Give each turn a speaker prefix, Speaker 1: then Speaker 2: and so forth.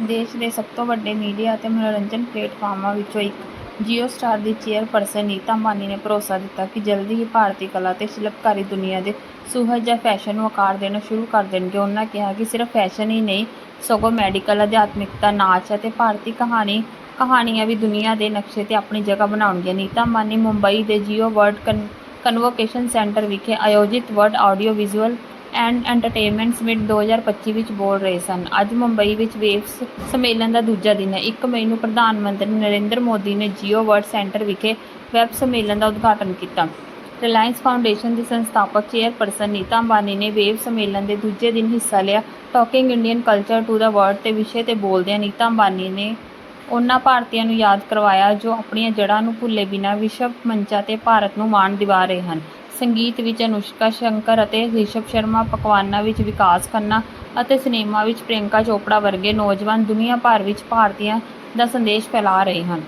Speaker 1: ਦੇਸ਼ ਦੇ ਸਭ ਤੋਂ ਵੱਡੇ ਮੀਡੀਆ ਅਤੇ ਮਨੋਰੰਜਨ ਪਲੇਟਫਾਰਮਾਂ ਵਿੱਚੋਂ ਇੱਕ। ਜੀਓ ਸਟਾਰ ਦੀ ਚੇਅਰਪਰਸਨ ਨੀਤਾ ਅੰਬਾਨੀ ਨੇ ਭਰੋਸਾ ਦਿੱਤਾ ਕਿ ਜਲਦੀ ਹੀ ਭਾਰਤੀ ਕਲਾ ਅਤੇ ਸ਼ਿਲਪਕਾਰੀ ਦੁਨੀਆ ਦੇ ਸੁਹਜ ਜਾਂ ਫੈਸ਼ਨ ਨੂੰ ਆਕਾਰ ਦੇਣਾ ਸ਼ੁਰੂ ਕਰ ਦੇਣਗੇ। ਉਹਨਾਂ ਕਿਹਾ ਕਿ ਸਿਰਫ ਫੈਸ਼ਨ ਹੀ ਨਹੀਂ, ਸਗੋਂ ਮੈਡੀਕਲ ਅਧਿਆਤਮਿਕਤਾ, ਨਾਚ ਅਤੇ ਭਾਰਤੀ ਕਹਾਣੀ, ਕਹਾਣੀਆਂ ਵੀ ਦੁਨੀਆ ਦੇ ਨਕਸ਼ੇ 'ਤੇ ਆਪਣੀ ਜਗ੍ਹਾ ਬਣਾਉਣਗੀਆਂ। ਨੀਤਾ ਅੰਬਾਨੀ ਮੁੰਬਈ ਦੇ ਜੀਓ ਵਰਲਡ ਕਨ ਕਨਵੋਕੇਸ਼ਨ ਸੈਂਟਰ ਵਿਖੇ ਆਯੋਜਿਤ world audio visual and entertainment summit 2025 ਵਿੱਚ ਬੋਲ ਰਹੇ ਸਨ। ਅੱਜ ਮੁੰਬਈ ਵਿੱਚ ਵੇਵਸ ਸੰਮੇਲਨ ਦਾ ਦੂਜਾ ਦਿਨ ਹੈ। 1 ਮਈ ਨੂੰ ਪ੍ਰਧਾਨ ਮੰਤਰੀ ਨਰਿੰਦਰ ਮੋਦੀ ਨੇ ਜੀਓ ਵਰਲਡ ਸੈਂਟਰ ਵਿਖੇ ਵੈਬ ਸੰਮੇਲਨ ਦਾ ਉਦਘਾਟਨ ਕੀਤਾ। ਰਿਲਾਇੰਸ ਫਾਊਂਡੇਸ਼ਨ ਦੀ ਸੰਸਥਾਪਕ ਚੇਅਰਪਰਸਨ ਨੀਤਾ ਅੰਬਾਨੀ ਨੇ ਵੇਵ ਸੰਮੇਲਨ ਦੇ ਦੂਜੇ ਦਿਨ ਹਿੱਸਾ ਲਿਆ। Talking Indian culture to the world ਤੇ ਵਿਸ਼ੇ ਤੇ ਬੋਲਦਿਆਂ ਨੀਤਾ ਅੰਬਾਨੀ ਨੇ ਉਹਨਾਂ ਭਾਰਤੀਆਂ ਨੂੰ ਯਾਦ ਕਰਵਾਇਆ ਜੋ ਆਪਣੀਆਂ ਜੜ੍ਹਾਂ ਨੂੰ ਭੁੱਲੇ ਬਿਨਾਂ ਵਿਸ਼ਵ ਮੰਚਾਂ ਤੇ ਭਾਰਤ ਨੂੰ ਮਾਣ ਦਿਵਾ ਰਹੇ ਹਨ। ਸੰਗੀਤ ਵਿੱਚ ਅਨੁਸ਼ਕਾ ਸ਼ੰਕਰ ਅਤੇ ਰਿਸ਼ਭ ਸ਼ਰਮਾ ਪਕਵਾਨਾਂ ਵਿੱਚ ਵਿਕਾਸ ਖੰਨਾ ਅਤੇ ਸਿਨੇਮਾ ਵਿੱਚ ਪ੍ਰਿਯੰਕਾ ਚੋਪੜਾ ਵਰਗੇ ਨੌਜਵਾਨ ਦੁਨੀਆ ਭਰ ਵਿੱਚ ਭਾਰਤੀਆਂ ਦਾ ਸੰਦੇਸ਼ ਫੈਲਾ ਰਹੇ ਹਨ।